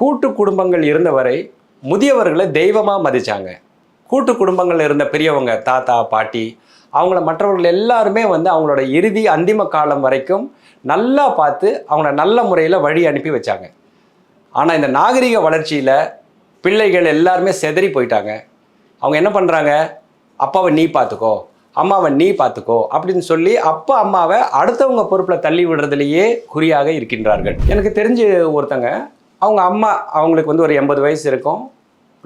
கூட்டு குடும்பங்கள் இருந்தவரை முதியவர்களை தெய்வமாக மதித்தாங்க கூட்டு குடும்பங்கள் இருந்த பெரியவங்க தாத்தா பாட்டி அவங்கள மற்றவர்கள் எல்லாருமே வந்து அவங்களோட இறுதி அந்திம காலம் வரைக்கும் நல்லா பார்த்து அவங்கள நல்ல முறையில் வழி அனுப்பி வச்சாங்க. ஆனால் இந்த நாகரிக வளர்ச்சியில் பிள்ளைகள் எல்லாருமே செதறி போயிட்டாங்க. அவங்க என்ன பண்ணுறாங்க அப்பாவை நீ பார்த்துக்கோ அம்மாவை நீ பார்த்துக்கோ அப்படின்னு சொல்லி அப்பா அம்மாவை அடுத்தவங்க பொறுப்பில் தள்ளி விடுறதுலேயே குறியாக இருக்கின்றார்கள். எனக்கு தெரிஞ்சு ஒருத்தங்க அவங்க அம்மா அவங்களுக்கு வந்து ஒரு எண்பது வயசு இருக்கும்.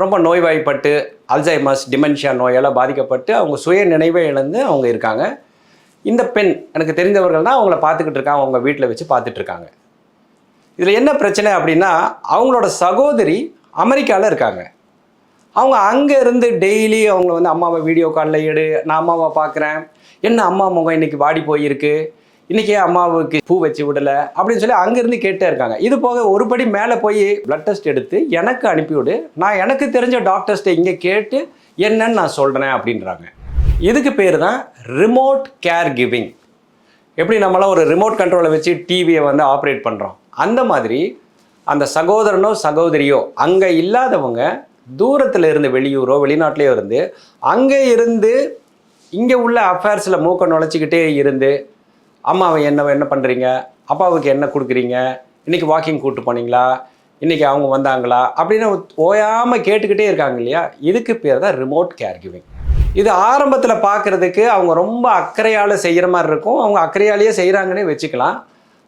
ரொம்ப நோய்வாய்ப்பட்டு அல்சைமஸ் டிமென்ஷியா நோயால் பாதிக்கப்பட்டு அவங்க சுய நினைவை இழந்து அவங்க இருக்காங்க. இந்த பெண் எனக்கு தெரிந்தவர்கள் தான் அவங்கள பார்த்துக்கிட்டு இருக்காங்க அவங்க வீட்டில் வச்சு பார்த்துட்ருக்காங்க இதில் என்ன பிரச்சனை அப்படின்னா அவங்களோட சகோதரி அமெரிக்காவில் இருக்காங்க. அவங்க அங்கே இருந்து டெய்லி அவங்க வந்து அம்மாவை வீடியோ காலில் எடு நான் அம்மாவை பார்க்குறேன். என்ன அம்மா முகம் இன்னைக்கு வாடி போயிருக்கு? இன்னைக்கு அம்மாவுக்கு பூ வச்சு விடலை அப்படின்னு சொல்லி அங்கேருந்து கேட்டே இருக்காங்க. இது போக ஒரு படி மேலே போய் பிளட் டெஸ்ட் எடுத்து எனக்கு அனுப்பிவிடு நான் எனக்கு தெரிஞ்ச டாக்டர்ஸ்ட்டை இங்கே கேட்டு என்னன்னு நான் சொல்கிறேன் அப்படின்றாங்க. இதுக்கு பேர் தான் ரிமோட் கேர் கிவிங் எப்படி நம்மளாம் ஒரு ரிமோட் கண்ட்ரோலை வச்சு டிவியை வந்து ஆப்ரேட் பண்ணுறோம் அந்த மாதிரி அந்த சகோதரனோ சகோதரியோ அங்கே இல்லாதவங்க தூரத்தில் இருந்து வெளியூரோ வெளிநாட்டிலையோ இருந்து அங்கே இருந்து இங்கே உள்ள அஃபேர்ஸில் மூக்க நுழைச்சிக்கிட்டே இருந்து அம்மாவை என்ன என்ன பண்ணுறீங்க அப்பாவுக்கு என்ன கொடுக்குறீங்க? இன்றைக்கி வாக்கிங் கூப்பிட்டு போனீங்களா? இன்றைக்கி அவங்க வந்தாங்களா? அப்படின்னு ஓயாமல் கேட்டுக்கிட்டே இருக்காங்க இல்லையா? இதுக்கு பேர் தான் ரிமோட் கேர் கிவிங் இது ஆரம்பத்தில் பார்க்குறதுக்கு அவங்க ரொம்ப அக்கறையால் செய்கிற மாதிரி இருக்கும். அவங்க அக்கறையாலேயே செய்கிறாங்கன்னே வச்சுக்கலாம்.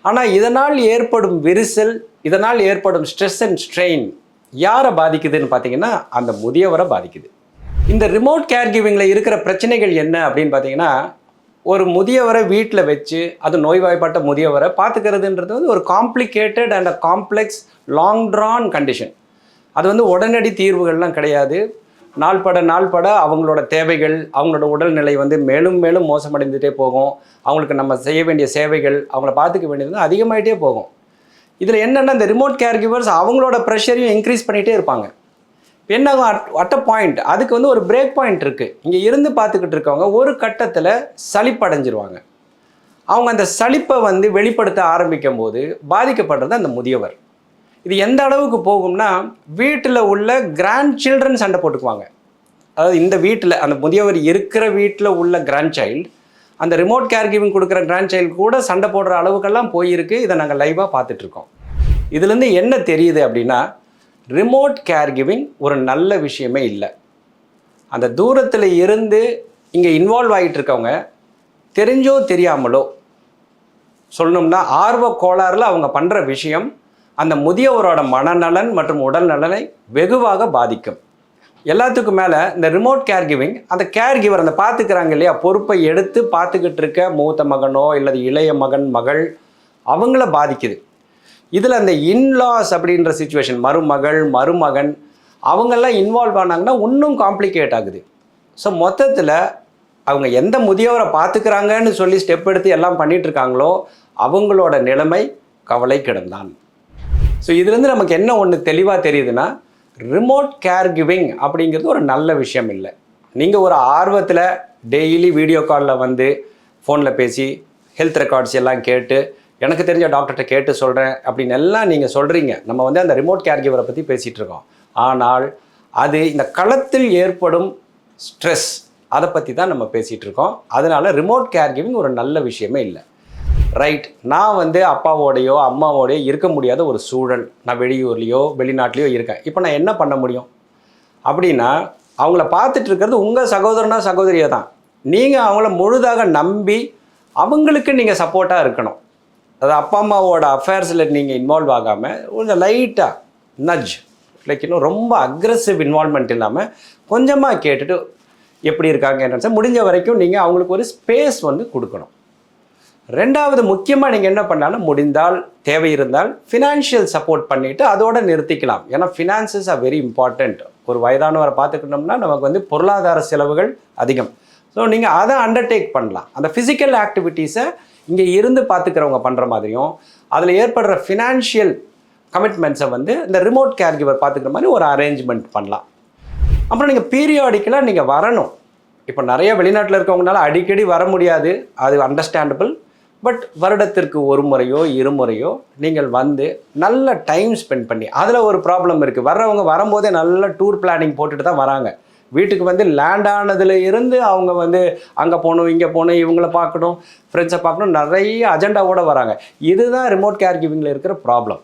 ஆனால் இதனால் ஏற்படும் விரிசல் இதனால் ஏற்படும் ஸ்ட்ரெஸ் அண்ட் ஸ்ட்ரெயின் யாரை பாதிக்குதுன்னு பார்த்தீங்கன்னா அந்த முதியவரை பாதிக்குது. இந்த ரிமோட் கேர் கிவிங்கில் இருக்கிற பிரச்சனைகள் என்ன அப்படின்னு பார்த்தீங்கன்னா ஒரு முதியவரை வீட்டில் வச்சு அது நோய்வாய்ப்பட்ட முதியவரை பார்த்துக்கிறதுன்றது வந்து ஒரு complicated and uh complex long term condition அது வந்து உடனடி தீர்வுகள்லாம் கிடையாது. நாள்பட நாள்பட அவங்களோட தேவைகள் அவங்களோட உடல்நிலை வந்து மேலும் மேலும் மோசமடைந்துகிட்டே போகும். அவங்களுக்கு நம்ம செய்ய வேண்டிய சேவைகள் அவங்கள பார்த்துக்க வேண்டியது வந்து அதிகமாகிட்டே போகும். இதில் என்னென்னா இந்த ரிமோட் கேர் கிவர்ஸ் அவங்களோட ப்ரெஷரையும் இன்க்ரீஸ் பண்ணிகிட்டே இருப்பாங்க. இப்ப என்ன அட் அட் அ பாயிண்ட் அதுக்கு வந்து ஒரு பிரேக் பாயிண்ட் இருக்குது இங்கே இருந்து பார்த்துக்கிட்டு இருக்கவங்க ஒரு கட்டத்தில் சளிப்படைஞ்சிருவாங்க அவங்க அந்த சளிப்பை வந்து வெளிப்படுத்த ஆரம்பிக்கும் போது பாதிக்கப்படுறது அந்த முதியவர். இது எந்த அளவுக்கு போகும்னா வீட்டில் உள்ள கிராண்ட் சில்ட்ரன் சண்டை போட்டுக்குவாங்க. அதாவது இந்த வீட்டில் அந்த முதியவர் இருக்கிற வீட்டில் உள்ள கிராண்ட் சைல்டு அந்த ரிமோட் கேர் கிவிங் கொடுக்குற கிராண்ட் சைல்டு கூட சண்டை போடுற அளவுக்கெல்லாம் போயிருக்கு. இதை நாங்கள் லைவாக பார்த்துட்ருக்கோம் இதுலேருந்து என்ன தெரியுது அப்படின்னா ரிமோட் கேர் கிவிங் ஒரு நல்ல விஷயமே இல்லை. அந்த தூரத்தில் இருந்து இங்கே இன்வால்வ் ஆகிட்டு இருக்கவங்க தெரிஞ்சோ தெரியாமலோ சொல்லணும்னா ஆர்வ கோளாறுல அவங்க பண்ணுற விஷயம் அந்த முதியவரோட மனநலன் மற்றும் உடல் நலனை வெகுவாக பாதிக்கும். எல்லாத்துக்கும் மேலே இந்த ரிமோட் கேர் கிவிங் அந்த கேர் கிவர் அந்த பார்த்துக்கிறாங்க இல்லையா பொறுப்பை எடுத்து பார்த்துக்கிட்டு இருக்க மூத்த மகனோ இல்லது இளைய மகன் மகள் அவங்கள பாதிக்குது. இதில் அந்த இன்லாஸ் அப்படின்ற சுச்சுவேஷன் மருமகள் மருமகன் அவங்கெல்லாம் இன்வால்வ் ஆனாங்கன்னா இன்னும் காம்ப்ளிகேட் ஆகுது. ஸோ மொத்தத்தில் அவங்க எந்த முதியவரை பார்த்துக்கிறாங்கன்னு சொல்லி ஸ்டெப் எடுத்து எல்லாம் பண்ணிகிட்ருக்காங்களோ அவங்களோட நிலைமை கவலை கிடந்தான் ஸோ இதுலேருந்து நமக்கு என்ன ஒன்று தெளிவாக தெரியுதுன்னா ரிமோட் கேர் கிவிங் அப்படிங்கிறது ஒரு நல்ல விஷயம் இல்லை. நீங்கள் ஒரு ஆர்வத்தில் டெய்லி வீடியோ காலில் வந்து ஃபோனில் பேசி ஹெல்த் ரெக்கார்ட்ஸ் எல்லாம் கேட்டு எனக்கு தெரிஞ்ச டாக்டர்கிட்ட கேட்டு சொல்கிறேன் அப்படின்னு எல்லாம் நீங்கள் சொல்கிறீங்க நம்ம வந்து அந்த ரிமோட் கேர் கிவரை பற்றி பேசிகிட்டு இருக்கோம். ஆனால் அது இந்த களத்தில் ஏற்படும் ஸ்ட்ரெஸ் அதை பற்றி தான் நம்ம பேசிகிட்டு இருக்கோம். அதனால் ரிமோட் கேர் கிவிங் ஒரு நல்ல விஷயமே இல்லை. ரைட் நான் வந்து அப்பாவோடையோ அம்மாவோடையோ இருக்க முடியாத ஒரு சூழல். நான் வெளியூர்லேயோ வெளிநாட்டிலையோ இருக்கேன். இப்போ நான் என்ன பண்ண முடியும்? அப்படின்னா அவங்கள பார்த்துட்டு இருக்கிறது உங்கள் சகோதரனா சகோதரியை தான். நீங்கள் அவங்கள முழுதாக நம்பி அவங்களுக்கு நீங்கள் சப்போர்ட்டாக இருக்கணும். அது அப்பா அம்மாவோட அஃபேர்ஸில் நீங்கள் இன்வால்வ் ஆகாமல் கொஞ்சம் லைட்டாக நஜ் லைக் இன்னும் ரொம்ப அக்ரெசிவ் இன்வால்மெண்ட் இல்லாமல் கொஞ்சமாக கேட்டுட்டு எப்படி இருக்காங்க என்னன்னு முடிஞ்ச வரைக்கும் நீங்கள் அவங்களுக்கு ஒரு ஸ்பேஸ் வந்து கொடுக்கணும். ரெண்டாவது முக்கியமாக நீங்கள் என்ன பண்ணாலும் முடிந்தால் தேவை இருந்தால் ஃபினான்ஷியல் சப்போர்ட் பண்ணிவிட்டு அதோட நிறுத்திக்கலாம். ஏன்னா ஃபினான்சஸ் ஆர் வெரி இம்பார்ட்டண்ட் ஒரு வயதானவரை பார்த்துக்கிட்டோம்னா நமக்கு வந்து பொருளாதார செலவுகள் அதிகம். ஸோ நீங்கள் அதை அண்டர்டேக் பண்ணலாம். அந்த ஃபிசிக்கல் ஆக்டிவிட்டீஸை இங்கே இருந்து பார்த்துக்கிறவங்க பண்ணுற மாதிரியும் அதில் ஏற்படுற ஃபினான்ஷியல் கமிட்மெண்ட்ஸை வந்து இந்த ரிமோட் கேர் கிவர் பார்த்துக்கிற மாதிரி ஒரு அரேஞ்ச்மெண்ட் பண்ணலாம். அப்புறம் நீங்கள் பீரியாடிக்கலாக நீங்கள் வரணும். இப்போ நிறைய வெளிநாட்டில் இருக்கவங்களால அடிக்கடி வர முடியாது அது அண்டர்ஸ்டாண்டபிள் பட் வருடத்திற்கு ஒரு முறையோ இருமுறையோ நீங்கள் வந்து நல்ல டைம் ஸ்பெண்ட் பண்ணி அதில் ஒரு ப்ராப்ளம் இருக்குது வர்றவங்க வரும்போதே நல்ல டூர் பிளானிங் போட்டுட்டு தான் வராங்க. வீட்டுக்கு வந்து லேண்ட் ஆனதுல இருந்து அவங்க வந்து அங்கே போகணும் இங்கே போகணும் இவங்கள பார்க்கணும் ஃப்ரெண்ட்ஸை பார்க்கணும் நிறைய அஜெண்டாவோட வராங்க. இதுதான் ரிமோட் கேர் கிவிங்கில் இருக்கிற problem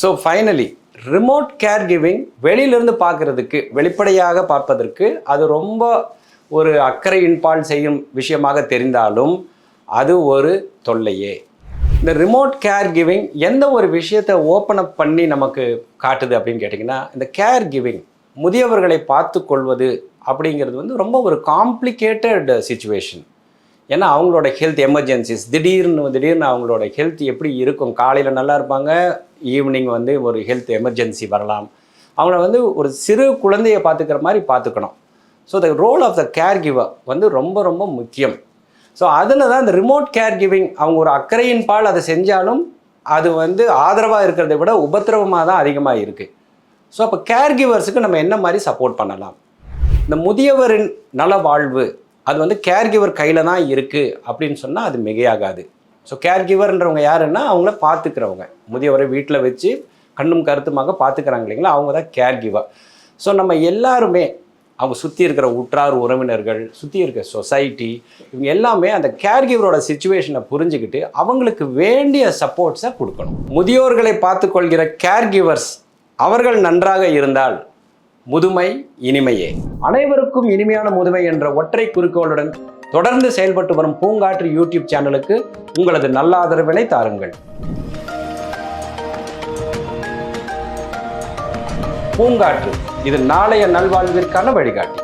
so finally remote caregiving வெளியிலிருந்து பார்க்கறதுக்கு வெளிப்படையாக பார்ப்பதற்கு அது ரொம்ப ஒரு அக்கறையின்பால் செய்யும் விஷயமாக தெரிந்தாலும் அது ஒரு தொல்லையே. இந்த ரிமோட் கேர் கிவிங் எந்த ஒரு விஷயத்தை ஓப்பன் அப் பண்ணி நமக்கு காட்டுது அப்படின்னு கேட்டிங்கன்னா இந்த கேர் கிவிங் முதியவர்களை பார்த்து கொள்வது அப்படிங்கிறது வந்து ரொம்ப ஒரு காம்ப்ளிகேட்டட் சுச்சுவேஷன் ஏன்னா அவங்களோட ஹெல்த் எமர்ஜென்சிஸ் திடீர்னு திடீர்னு அவங்களோட ஹெல்த் எப்படி இருக்கும்? காலையில் நல்லா இருப்பாங்க ஈவினிங் வந்து ஒரு ஹெல்த் எமர்ஜென்சி வரலாம். அவங்கள வந்து ஒரு சிறு குழந்தையை பார்த்துக்கிற மாதிரி பார்த்துக்கணும். So the role of the caregiver வந்து ரொம்ப ரொம்ப முக்கியம். ஸோ அதில் தான் இந்த ரிமோட் கேர் கிவிங் அவங்க ஒரு அக்கறையின் பால் அதை செஞ்சாலும் அது வந்து ஆதரவாக இருக்கிறத விட உபத்திரவமாக தான் அதிகமாக இருக்குது ஸோ அப்போ கேர் கிவர்ஸுக்கு நம்ம என்ன மாதிரி சப்போர்ட் பண்ணலாம்? இந்த முதியவரின் நல வாழ்வு அது வந்து கேர் கிவர் கையில் தான் இருக்குது அப்படின்னு சொன்னால் அது மிகையாகாது. ஸோ கேர் கிவர்ன்றவங்க யாருன்னா அவங்கள பார்த்துக்கிறவங்க. முதியவரை வீட்டில் வச்சு கண்ணும் கருத்துமாக பார்த்துக்கிறாங்க இல்லைங்களா? அவங்க தான் கேர் கிவர் ஸோ நம்ம எல்லாருமே அவங்க சுற்றி இருக்கிற உற்றார் உறவினர்கள் சுற்றி இருக்கிற சொசைட்டி இவங்க எல்லாமே அந்த கேர் கிவரோட சுச்சுவேஷனை புரிஞ்சுக்கிட்டு அவங்களுக்கு வேண்டிய சப்போர்ட்ஸை கொடுக்கணும். முதியோர்களை பார்த்துக்கொள்கிற கேர் கிவர்ஸ் அவர்கள் நன்றாக இருந்தால் முதுமை இனிமையே. அனைவருக்கும் இனிமையான முதுமை என்ற ஒற்றை குறிக்கோளுடன் தொடர்ந்து செயல்பட்டு வரும் பூங்காற்று யூடியூப் சேனலுக்கு உங்களது நல்ல ஆதரவினை தாருங்கள். பூங்காற்று இது நாளைய நல்வாழ்விற்கான வழிகாட்டி.